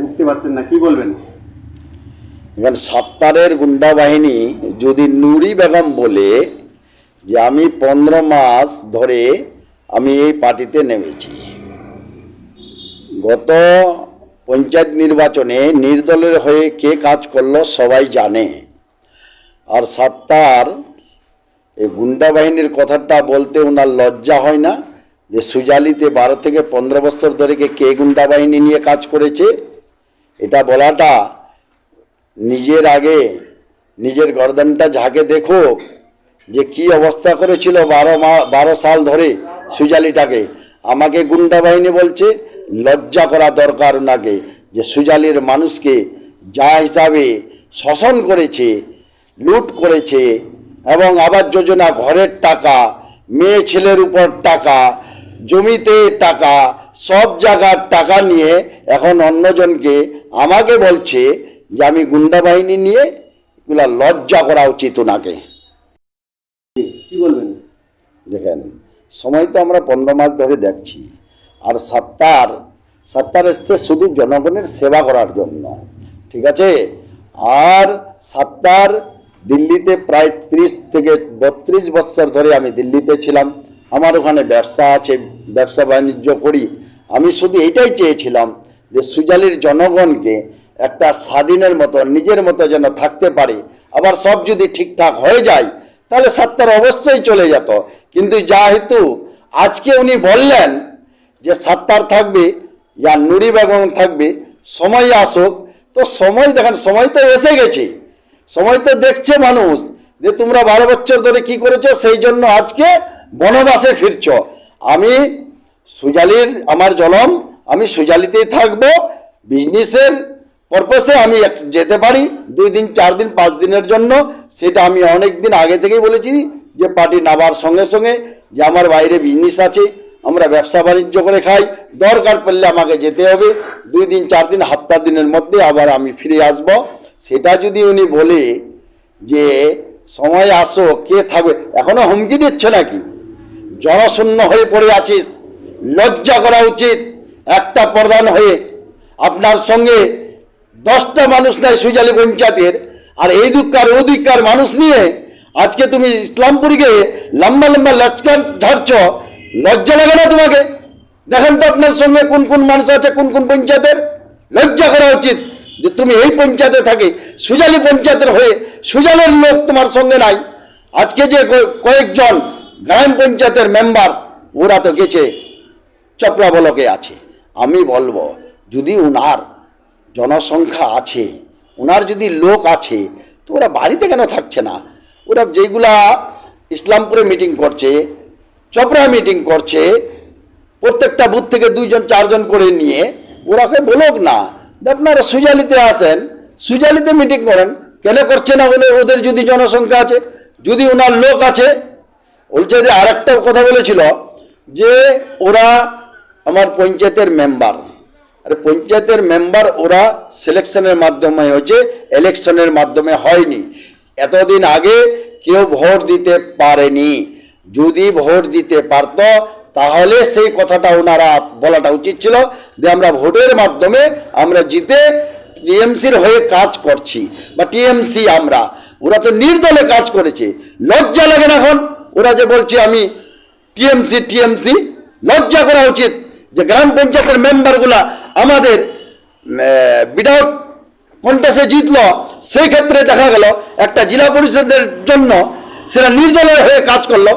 ঢুকতে পারছেন না, কি বলবেন? এখানে সাত্তারের গুন্ডা বাহিনী যদি নুরি বেগম বলে যে আমি পনেরো মাস ধরে আমি এই পার্টিতে নেমেছি, গত পঞ্চায়েত নির্বাচনে নির্দলের হয়ে কে কাজ করল সবাই জানে। আর সাত্তার এই গুন্ডা বাহিনীর কথাটা বলতে ওনার লজ্জা হয় না যে সুজালিতে বারো থেকে পনেরো বছর ধরে কে গুন্ডা বাহিনী নিয়ে কাজ করেছে এটা বলাটা নিজের আগে, নিজের গর্দনটা ঝাঁকে দেখো, যে কি অবস্থা করেছিল বারো মা, বারো সাল ধরে সুজালিটাকে। আমাকে গুন্ডা বাহিনী বলছে, লজ্জা করা দরকার ওনাকে, যে সুজালির মানুষকে যা হিসাবে শোষণ করেছে, লুট করেছে, এবং আবাস যোজনা ঘরের টাকা, মেয়ে ছেলের উপর টাকা, জমিতে টাকা সব জায়গার টাকা নিয়ে এখন অন্যজনকে আমাকে বলছে যে আমি গুন্ডা বাহিনী নিয়ে এগুলা লজ্জা করা উচিত ওনাকে। কি বলবেন? দেখেন সময় তো আমরা পনেরো মাস ধরে দেখছি। আর সাত্তার সাত্তার এসছে শুধু জনগণের সেবা করার জন্য। ঠিক আছে? আর সাত্তার দিল্লিতে প্রায় ত্রিশ থেকে বত্রিশ বছর ধরে আমি দিল্লিতে ছিলাম। আমার ওখানে ব্যবসা আছে ব্যবসা বাণিজ্য করি। আমি শুধু এটাই চেয়েছিলাম যে সুজালির জনগণকে একটা স্বাধীনের মতো, নিজের মতো যেন থাকতে পারে। আবার সব যদি ঠিকঠাক হয়ে যায়, তাহলে সাত্তার অবশ্যই চলে যেত। কিন্তু যা হেতু আজকে উনি বললেন যে সাত্তার থাকবে, ইয়া নুরি বেগম থাকবে, সময় আসুক, তো সময় দেখেন, সময় তো এসে গেছে। সময় তো দেখছে মানুষ যে তোমরা বারো বছর ধরে কি করেছ, সেই জন্য আজকে বনবাসে ফিরছ। আমি সুজালির আমার জনম, আমি সুজালিতেই থাকব। বিজনেসের পারপাসে আমি যেতে পারি, দুই দিন, চার দিন, পাঁচ দিনের জন্য। সেটা আমি অনেক দিন আগে থেকেই বলেছি যে পার্টি নাবার সঙ্গে সঙ্গে যে আমার বাইরে বিজনেস আছে, আমরা ব্যবসা বাণিজ্য করে খাই। দরকার পড়লে আমাকে যেতে হবে। দুই দিন, চার দিন হাপ্তা দিনের মধ্যে আবার আমি ফিরে আসব। সেটা যদি উনি বলে যে, সময় আসো, কে থাকবে? এখনও হুমকি দিচ্ছে নাকি? জনশূন্য হয়ে পড়ে আছিস। লজ্জা করা উচিত একটা প্রধান হয়ে। আপনার সঙ্গে দশটা মানুষ নেয় সুজালি পঞ্চায়েতের, আর এই দিককার ও দিককার মানুষ নিয়ে আজকে তুমি ইসলামপুরকে লম্বা লম্বা লস্কর ঝাড়ছ। লজ্জা লাগে না তোমাকে? দেখেন তো আপনার সঙ্গে কোন কোন মানুষ আছে, কোন কোন পঞ্চায়েতের? লজ্জা করা উচিত যে তুমি এই পঞ্চায়েতে থাকে, সুজালি পঞ্চায়েতের হয়ে সুজালের লোক তোমার সঙ্গে নাই। আজকে যে কয়েকজন গ্রাম পঞ্চায়েতের মেম্বার, ওরা তো গেছে। চপড়া বলকে আছে। আমি বলব, যদি উনার জনসংখ্যা আছে ওনার যদি লোক আছে, তো ওরা বাড়িতে কেন থাকছে না? ওরা যেগুলা ইসলামপুরে মিটিং করছে চপড়া মিটিং করছে, প্রত্যেকটা বুথ থেকে দুইজন, চারজন করে নিয়ে, ওরাকে বলুক না আপনারা সুজালিতে আসেন, সুজালিতে মিটিং করেন, কেন করছে না বলে ওদের যদি জনসংখ্যা আছে, যদি ওনার লোক আছে, বলছে যে আরেকটা কথা বলেছিল, যে ওরা আমার পঞ্চায়েতের মেম্বার আরে পঞ্চায়েতের মেম্বার ওরা সিলেকশনের মাধ্যমে হয়েছে ইলেকশনের মাধ্যমে হয়নি। এতদিন আগে কেউ ভোট দিতে পারেনি। যদি ভোট দিতে পারতো, তাহলে সেই কথাটা ওনারা বলাটা উচিত ছিল যে আমরা ভোটের মাধ্যমে আমরা জিতে টিএমসির হয়ে কাজ করছি। বা টিএমসি আমরা, ওরা তো নির্দলে কাজ করেছে। লজ্জা লাগে না এখন? ওরা যে বলছে আমি টিএমসি টিএমসি, লজ্জা করা উচিত। যে গ্রাম পঞ্চায়েতের মেম্বারগুলা আমাদের বিডাউট কন্টেস্টে জিতলো, সেই ক্ষেত্রে দেখা গেল একটা জেলা পরিষদের জন্য সেটা নির্দলের হয়ে কাজ করল,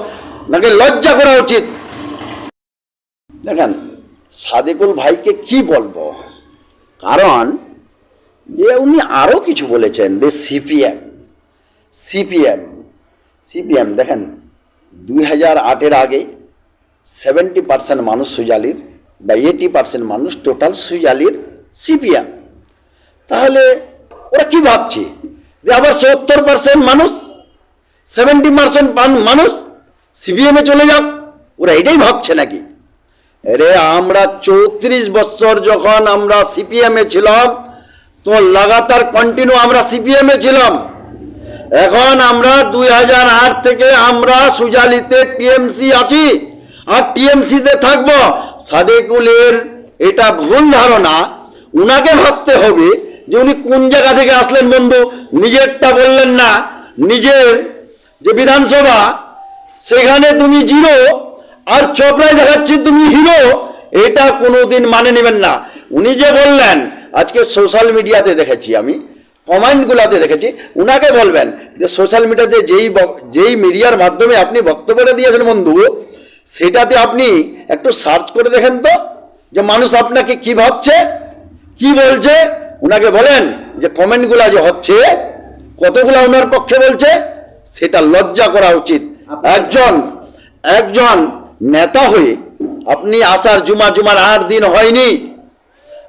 নাকি লজ্জা করা উচিত? দেখেন, সাদেকুল ভাইকে কি বলব? কারণ, যে উনি আরও কিছু বলেছেন, যে সিপিএম সিপিএম সিপিএম, দেখেন, দুই হাজার আটের আগে সেভেন্টি পার্সেন্ট মানুষ সুজালির বা এইটি পার্সেন্ট মানুষ টোটাল সুজালির সিপিএম তাহলে ওরা কি ভাবছে? যে আবার সত্তর পার্সেন্ট মানুষ সেভেন্টি পার্সেন্ট মানুষ সিপিএমে চলে যাক? ওরা এটাই ভাবছে নাকি? রে আমরা চৌত্রিশ বছর যখন আমরা সিপিএমে ছিলাম, তো লাগাতার কন্টিনিউ আমরা সিপিএমে ছিলাম। এখন আমরা দুই হাজার আট থেকে আমরা সুজালিতে টিএমসি আছি। আর টিএমসিতে থাকব, সাদেকুলের এটা ভুল ধারণা, উনাকে ভাবতে হবে যে উনি কোন জায়গা থেকে আসলেন বন্ধু? নিজেরটা বললেন না। নিজের যে বিধানসভা, সেখানে তুমি জিরো, আর চপড়ায় দেখাচ্ছি তুমি হিরো, এটা কোনোদিন মানে নেবেন না। উনি যে বললেন, আজকে সোশ্যাল মিডিয়াতে দেখেছি আমি কমেন্টগুলোতে দেখেছি, উনাকে বলবেন যে সোশ্যাল মিডিয়াতে যেই যেই মিডিয়ার মাধ্যমে আপনি বক্তব্যটা দিয়েছেন বন্ধু সেটাতে আপনি একটু সার্চ করে দেখেন তো যে মানুষ আপনাকে কি ভাবছে কি বলছে ওনাকে বলেন যে কমেন্টগুলো যে হচ্ছে কতগুলো ওনার পক্ষে বলছে সেটা লজ্জা করা উচিত। একজন একজন নেতা হয়ে আপনি আসার জুমা জুমার আট দিন হয়নি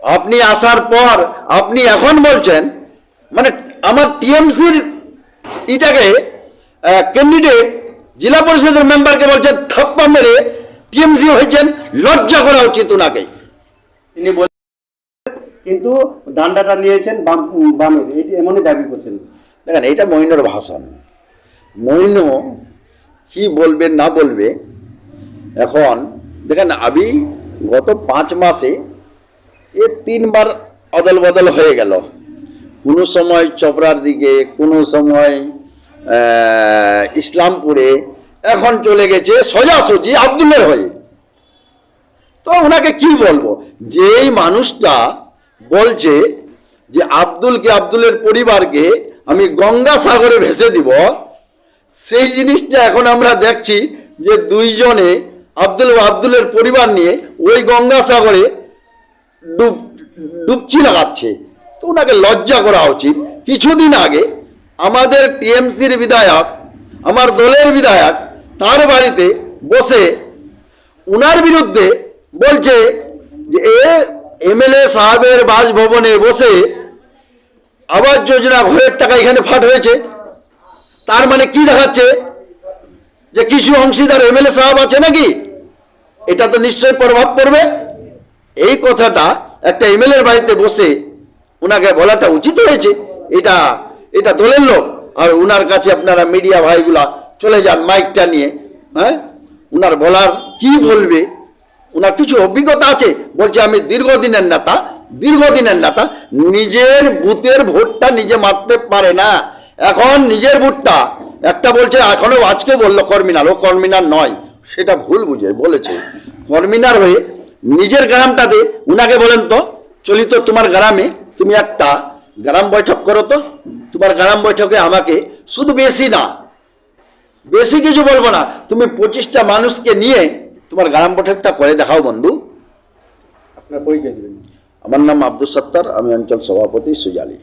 আপনি আসার পর আপনি এখন বলছেন মানে আমার টিএমসির এটাকে ক্যান্ডিডেট জেলা পরিষদের মেম্বারকে বলছেন থাপ্পা মেরে টিএমসি হয়েছেন লজ্জা করা উচিত ওনাকে তিনি বলেন কিন্তু ডান্ডাটা নিয়েছেন বাম বামের এটি এমনই দাবি করছেন। দেখেন এটা মইনুর ভাষণ। মইনু কি বলবে না বলবে এখন দেখেন আমি গত পাঁচ মাসে এ তিনবার অদল বদল হয়ে গেল। কোনো সময় চপড়ার দিকে কোনো সময় ইসলামপুরে এখন চলে গেছে সোজাসুজি আব্দুলের হয়ে। তো ওনাকে কি বলব? যেই মানুষটা বলছে যে আব্দুলকে, আব্দুলের পরিবারকে আমি গঙ্গা সাগরে ভেসে দিব, সেই জিনিসটা এখন আমরা দেখছি যে দুইজনে আব্দুল আব্দুলের পরিবার নিয়ে ওই গঙ্গা সাগরে ডুব, ডুবচি লাগাচ্ছে। তো ওনাকে লজ্জা করা উচিত। কিছুদিন আগে আমাদের টিএমসির বিধায়ক, আমার দলের বিধায়ক, তার বাড়িতে বসে উনার বিরুদ্ধে বলছে যে, এ এমএলএ সাহেবের বাসভবনে বসে আবাস যোজনা ঘরের টাকা এখানে ফাট হয়েছে। তার মানে কি দেখাচ্ছে? যে কিছু অংশীদার এমএলএ সাহেব আছে নাকি? এটা তো নিশ্চয়ই প্রভাব পড়বে। এই কথাটা একটা এমএলএর বাড়িতে বসে ওনাকে বলাটা উচিত হয়েছে। এটা এটা দলের লোক। আর উনার কাছে আপনারা মিডিয়া ভাইগুলা চলে যান মাইকটা নিয়ে হ্যাঁ? উনার বলার কি বলবে? উনার কিছু অভিজ্ঞতা আছে? বলছে, আমি দীর্ঘদিনের নেতা দীর্ঘদিনের নেতা, নিজের বুথের ভোটটা নিজে মারতে পারে না। এখন নিজের ভোটটা একটা বলছে, এখনও আজকে বলল কর্মিনার ও কর্মিনার নয়, সেটা ভুল বুঝে, বলেছে। কর্মিনার হয়ে নিজের গ্রামটাতে, উনাকে বলেন তো, চলি তো তোমার গ্রামে, তুমি একটা গ্রাম বৈঠক করো তো। তোমার গ্রাম বৈঠকে আমাকে শুধু বেশি না বেশি কিছু বলব না। তুমি পঁচিশটা মানুষকে নিয়ে তোমার গ্রাম বৈঠকটা করে দেখাও বন্ধু। আপনার পরিচয় দেবেন। আমার নাম আব্দুল সত্তার আমি অঞ্চল সভাপতি সুজালি।